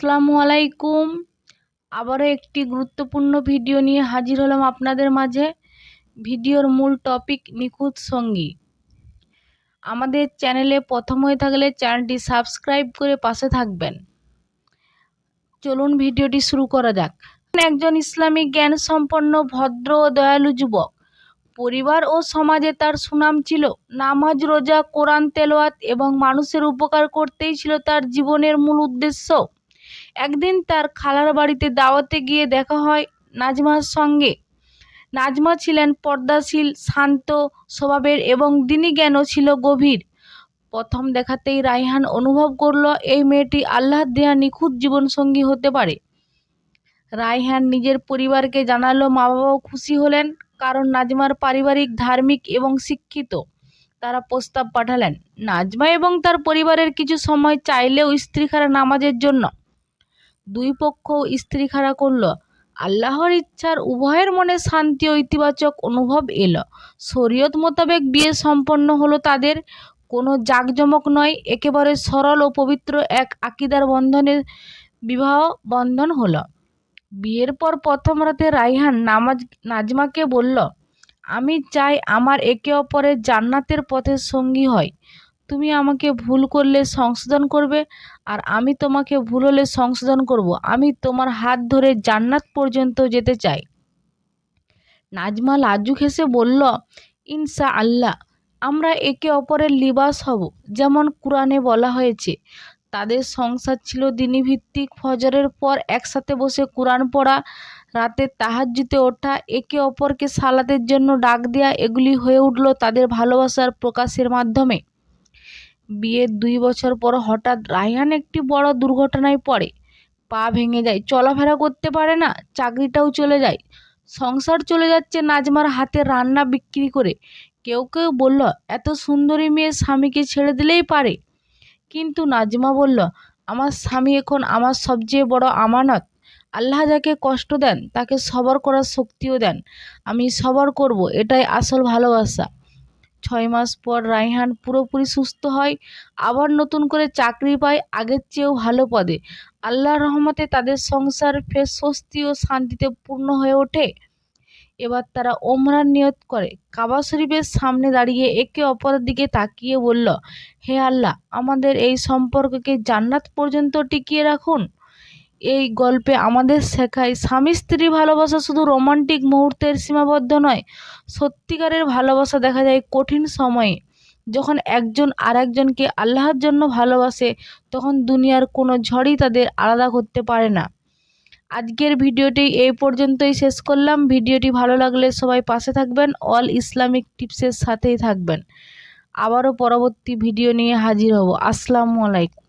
আসসালামু আলাইকুম। আবারও একটি গুরুত্বপূর্ণ ভিডিও নিয়ে হাজির হলাম আপনাদের মাঝে। ভিডিওর মূল টপিক, নিখুঁত সঙ্গী। আমাদের চ্যানেলে প্রথম হয়ে থাকলে চ্যানেলটি সাবস্ক্রাইব করে পাশে থাকবেন। চলুন ভিডিওটি শুরু করা যাক। একজন ইসলামিক জ্ঞান সম্পন্ন ভদ্র ও দয়ালু যুবক। পরিবার ও সমাজে তার সুনাম ছিল নামাজ, রোজা, কোরআন তেলোয়াত এবং মানুষের উপকার করতেই ছিল তার জীবনের মূল উদ্দেশ্য। একদিন তার খালার বাড়িতে দাওয়াতে গিয়ে দেখা হয় নাজমার সঙ্গে। নাজমা ছিলেন পর্দাশীল, শান্ত স্বভাবের এবং দিনী জ্ঞানও ছিল গভীর। প্রথম দেখাতেই রায়হান অনুভব করল, এই মেয়েটি আল্লাহর দেয়া নিখুঁত জীবনসঙ্গী হতে পারে। রায়হান নিজের পরিবারকে জানালো মা বাবাও খুশি হলেন কারণ নাজমার পারিবারিক, ধার্মিক এবং শিক্ষিত। তারা প্রস্তাব পাঠালেন, নাজমা এবং তার পরিবারের কিছু সময় চাইলেও স্ত্রী খারা নামাজের জন্য দুই পক্ষ স্ত্রী খাড়া করল। আল্লাহর ইচ্ছার উভয়ের মনে শান্তি ও ইতিবাচক অনুভব এলো। শরীয়ত মোতাবেক বিয়ে সম্পন্ন হলো তাদের কোনো জাঁকজমক নয়, একেবারে সরল ও পবিত্র এক আকিদার বন্ধনে বিবাহ বন্ধন হলো। বিয়ের পর প্রথম রাতে রাইহান নামাজ, নাজমাকে বলল, আমি চাই আমার একে অপরের জান্নাতের পথের সঙ্গী হয় তুমি আমাকে ভুল করলে সংশোধন করবে আর আমি তোমাকে ভুল হলে সংশোধন করব। আমি তোমার হাত ধরে জান্নাত পর্যন্ত যেতে চাই। নাজমা লাজুক হেসে বলল ইনসা আল্লাহ আমরা একে অপরের লিবাস হব। যেমন কোরআনে বলা হয়েছে, তাদের সংসার ছিল দিনীভিত্তিক ফজরের পর একসাথে বসে কোরআন পড়া, রাতে তাহাজ্জুতে ওঠা, একে অপরকে সালাতের জন্য ডাক দেয়া, এগুলি হয়ে উঠল তাদের ভালোবাসার প্রকাশের মাধ্যমে। বিয়ের দুই বছর পর হঠাৎ রায়হান একটি বড় দুর্ঘটনায় পড়ে। পা ভেঙে যায়। চলাফেরা করতে পারে না, চাকরিটাও চলে যায়। সংসার চলে যাচ্ছে নাজমার হাতে রান্না বিক্রি করে। কেউ কেউ বলল, এত সুন্দরী মেয়ে স্বামীকে ছেড়ে দিলেই পারে। কিন্তু নাজমা বলল, আমার স্বামী এখন আমার সবচেয়ে বড় আমানত। আল্লাহ যাকে কষ্ট দেন, তাকে সবর করার শক্তিও দেন। আমি সবর করব, এটাই আসল ভালোবাসা। ছয় মাস পর রায়হান পুরোপুরি সুস্থ হয়, আবার নতুন করে চাকরি পায়, আগের চেয়েও ভালো পদে। আল্লাহর রহমতে তাদের সংসার ফের স্বস্তি ও শান্তিতে পূর্ণ হয়ে ওঠে। এবার তারা ওমরার নিয়ত করে। কাবা শরীফের সামনে দাঁড়িয়ে একে অপরের দিকে তাকিয়ে বলল, হে আল্লাহ, আমাদের এই সম্পর্ককে জান্নাত পর্যন্ত টিকিয়ে রাখুন। এই গল্পে আমাদের শেখায়, স্বামী স্ত্রী ভালোবাসা শুধু রোমান্টিক মুহূর্তের সীমাবদ্ধ নয়, সত্যিকারের ভালোবাসা দেখা যায় কঠিন সময়ে। যখন একজন আর একজনকে আল্লাহর জন্য ভালোবাসে, তখন দুনিয়ার কোনো ঝড়ই তাদের আলাদা করতে পারে না। আজকের ভিডিওটি এই পর্যন্তই শেষ করলাম। ভিডিওটি ভালো লাগলে সবাই পাশে থাকবেন, অল ইসলামিক টিপসের সাথেই থাকবেন। আবারও পরবর্তী ভিডিও নিয়ে হাজির হব। আসসালামু আলাইকুম।